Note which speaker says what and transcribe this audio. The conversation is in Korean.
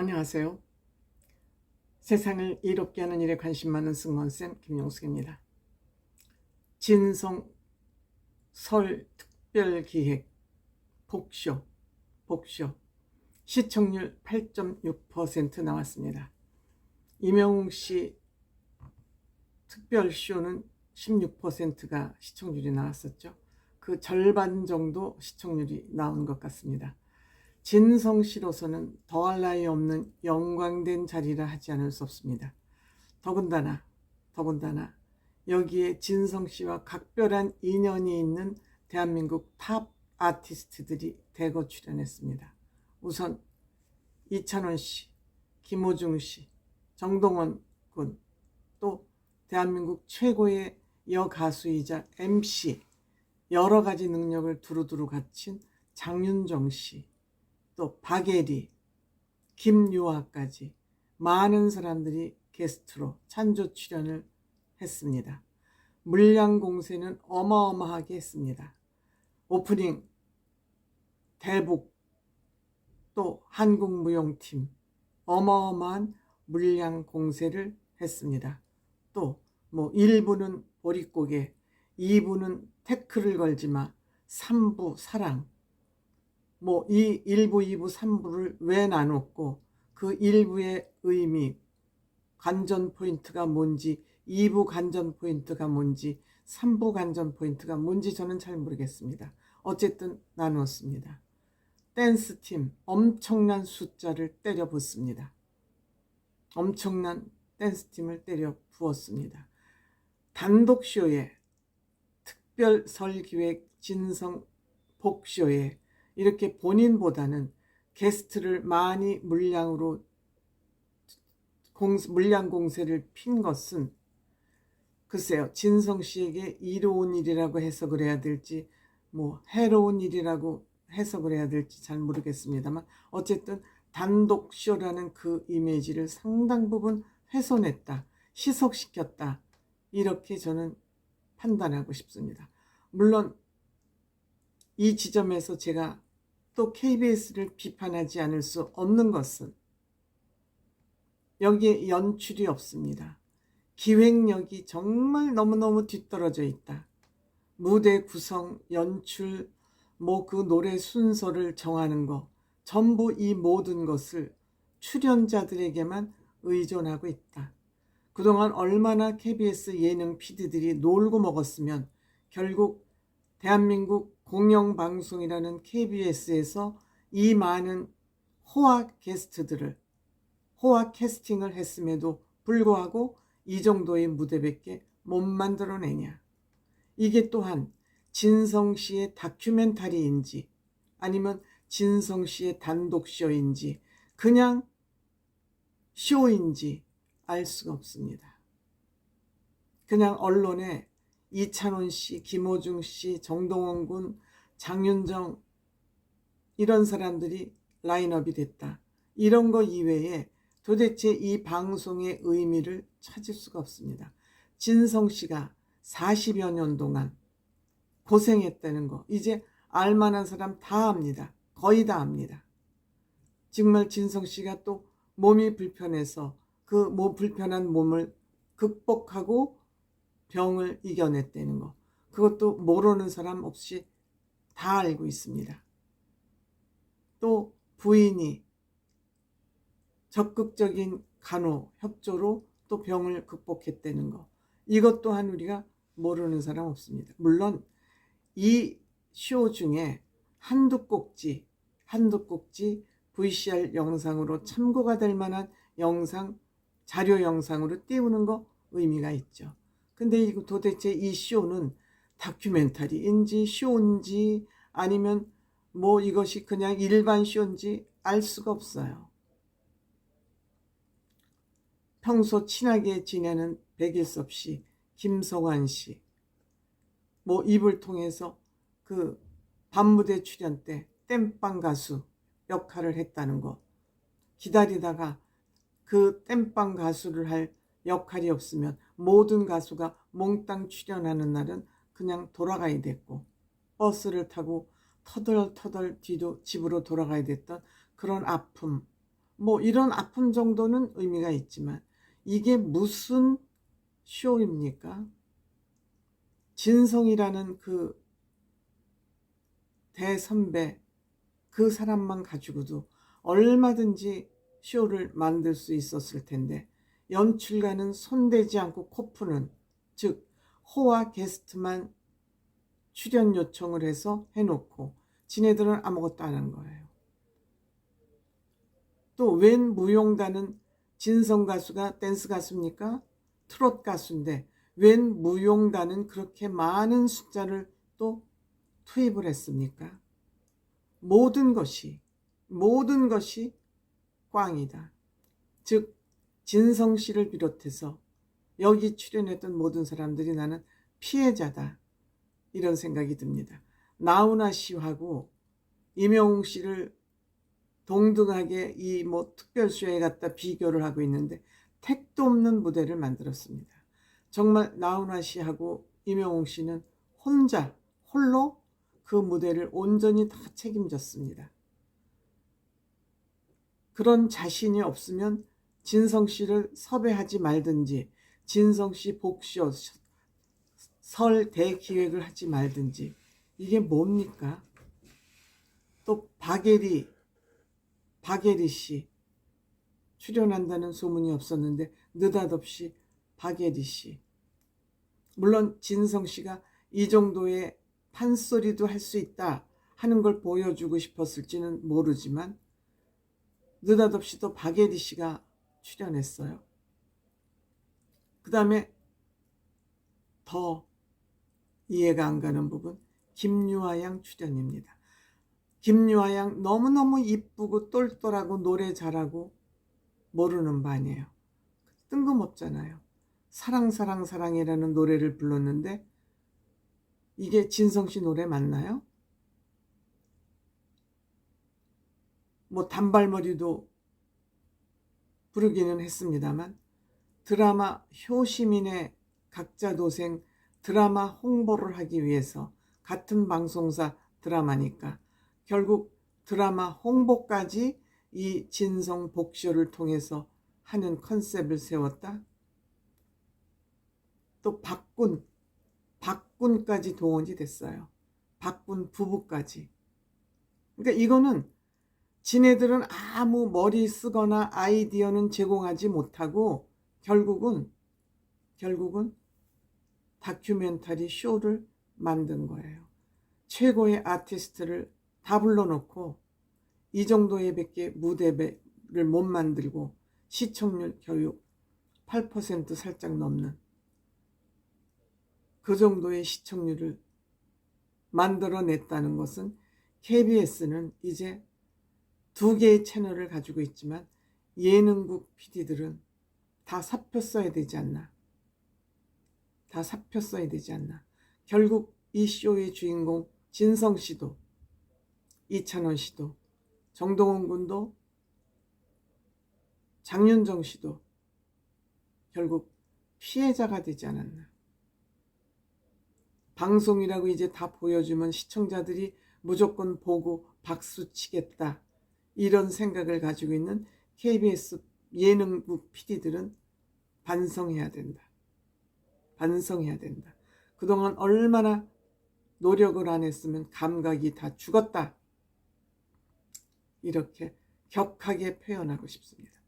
Speaker 1: 안녕하세요. 세상을 이롭게 하는 일에 관심 많은 승무원쌤 김용숙입니다. 진성 설 특별기획 복쇼 복쇼 시청률 8.6% 나왔습니다. 이명웅 씨 특별쇼는 16%가 시청률이 나왔었죠. 그 절반 정도 시청률이 나온 것 같습니다. 진성 씨로서는 더할 나위 없는 영광된 자리라 하지 않을 수 없습니다. 더군다나 더군다나 여기에 진성 씨와 각별한 인연이 있는 대한민국 탑 아티스트들이 대거 출연했습니다. 우선 이찬원 씨, 김호중 씨, 정동원 군, 또 대한민국 최고의 여가수이자 MC, 여러 가지 능력을 두루두루 갖춘 장윤정 씨, 또 박예리, 김유아까지 많은 사람들이 게스트로 찬조 출연을 했습니다. 물량 공세는 어마어마하게 했습니다. 오프닝 대북 또 한국무용팀 어마어마한 물량 공세를 했습니다. 또 뭐 1부는 보릿고개, 2부는 태클을 걸지마, 3부 사랑, 뭐 이 1부, 2부, 3부를 왜 나눴고 그 1부의 의미, 관전 포인트가 뭔지, 2부 관전 포인트가 뭔지, 3부 관전 포인트가 뭔지 저는 잘 모르겠습니다. 어쨌든 나눴습니다. 댄스 팀 엄청난 숫자를 때려 붓습니다. 엄청난 댄스 팀을 때려 부었습니다. 단독 쇼에 특별 설기획 진성 복쇼에 이렇게 본인보다는 게스트를 많이 물량으로 공, 물량 공세를 핀 것은 글쎄요 진성 씨에게 이로운 일이라고 해석을 해야 될지 뭐 해로운 일이라고 해석을 해야 될지 잘 모르겠습니다만 어쨌든 단독 쇼라는 그 이미지를 상당 부분 훼손했다 희석시켰다 이렇게 저는 판단하고 싶습니다. 물론 이 지점에서 제가 또 KBS를 비판하지 않을 수 없는 것은 여기에 연출이 없습니다. 기획력이 정말 너무너무 뒤떨어져 있다. 무대 구성, 연출, 뭐 그 노래 순서를 정하는 거, 전부 이 모든 것을 출연자들에게만 의존하고 있다. 그동안 얼마나 KBS 예능 PD들이 놀고 먹었으면 결국 대한민국 공영방송이라는 KBS에서 이 많은 호화 게스트들을 호화 캐스팅을 했음에도 불구하고 이 정도의 무대밖에 못 만들어내냐. 이게 또한 진성 씨의 다큐멘터리인지 아니면 진성 씨의 단독쇼인지 그냥 쇼인지 알 수가 없습니다. 그냥 언론에 이찬원 씨, 김호중 씨, 정동원 군, 장윤정 이런 사람들이 라인업이 됐다. 이런 거 이외에 도대체 이 방송의 의미를 찾을 수가 없습니다. 진성 씨가 40여 년 동안 고생했다는 거 이제 알만한 사람 다 압니다. 거의 다 압니다. 정말 진성 씨가 또 몸이 불편해서 그뭐 불편한 몸을 극복하고 병을 이겨냈다는 거. 그것도 모르는 사람 없이 다 알고 있습니다. 또 부인이 적극적인 간호 협조로 또 병을 극복했다는 거. 이것 또한 우리가 모르는 사람 없습니다. 물론 이 쇼 중에 한두 꼭지, 한두 꼭지 VCR 영상으로 참고가 될 만한 영상, 자료 영상으로 띄우는 거 의미가 있죠. 근데 이거 도대체 이 쇼는 다큐멘터리인지 쇼인지 아니면 뭐 이것이 그냥 일반 쇼인지 알 수가 없어요. 평소 친하게 지내는 백일섭 씨, 김성환 씨, 뭐 입을 통해서 그 밤무대 출연 때 땜빵 가수 역할을 했다는 거 기다리다가 그 땜빵 가수를 할 역할이 없으면 모든 가수가 몽땅 출연하는 날은 그냥 돌아가야 됐고 버스를 타고 터덜터덜 뒤도 집으로 돌아가야 됐던 그런 아픔 뭐 이런 아픔 정도는 의미가 있지만 이게 무슨 쇼입니까? 진성이라는 그 대선배 그 사람만 가지고도 얼마든지 쇼를 만들 수 있었을 텐데 연출가는 손대지 않고 코프는 즉 호와 게스트만 출연 요청을 해서 해놓고 지네들은 아무것도 안 한 거예요. 또 웬 무용단은 진성 가수가 댄스 가수입니까? 트롯 가수인데 웬 무용단은 그렇게 많은 숫자를 또 투입을 했습니까? 모든 것이 모든 것이 꽝이다. 즉 진성 씨를 비롯해서 여기 출연했던 모든 사람들이 나는 피해자다. 이런 생각이 듭니다. 나훈아 씨하고 임영웅 씨를 동등하게 이 뭐 특별쇼에 갖다 비교를 하고 있는데 택도 없는 무대를 만들었습니다. 정말 나훈아 씨하고 임영웅 씨는 혼자 홀로 그 무대를 온전히 다 책임졌습니다. 그런 자신이 없으면 진성 씨를 섭외하지 말든지 진성 씨 복쇼 설 대기획을 하지 말든지 이게 뭡니까? 또 박예리 박예리 씨 출연한다는 소문이 없었는데 느닷없이 박예리 씨 물론 진성 씨가 이 정도의 판소리도 할 수 있다 하는 걸 보여주고 싶었을지는 모르지만 느닷없이 또 박예리 씨가 출연했어요. 그 다음에 더 이해가 안 가는 부분 김유아 양 출연입니다. 김유아 양 너무너무 이쁘고 똘똘하고 노래 잘하고 모르는 반이에요. 뜬금없잖아요. 사랑 사랑 사랑이라는 노래를 불렀는데 이게 진성 씨 노래 맞나요? 뭐 단발머리도 부르기는 했습니다만 드라마 효시민의 각자 도생 드라마 홍보를 하기 위해서 같은 방송사 드라마니까 결국 드라마 홍보까지 이 진성 복쇼를 통해서 하는 컨셉을 세웠다. 또 박군, 박군까지 동원이 됐어요. 박군 부부까지. 그러니까 이거는 지네들은 아무 머리 쓰거나 아이디어는 제공하지 못하고 결국은 결국은 다큐멘터리 쇼를 만든 거예요. 최고의 아티스트를 다 불러놓고 이 정도의 밖에 무대를 못 만들고 시청률 교육 8% 살짝 넘는 그 정도의 시청률을 만들어냈다는 것은 KBS는 이제 두 개의 채널을 가지고 있지만 예능국 PD들은 다 사표 써야 되지 않나. 다 사표 써야 되지 않나. 결국 이 쇼의 주인공 진성 씨도 이찬원 씨도 정동원 군도 장윤정 씨도 결국 피해자가 되지 않았나. 방송이라고 이제 다 보여주면 시청자들이 무조건 보고 박수 치겠다. 이런 생각을 가지고 있는 KBS 예능국 PD들은 반성해야 된다. 반성해야 된다. 그동안 얼마나 노력을 안 했으면 감각이 다 죽었다. 이렇게 격하게 표현하고 싶습니다.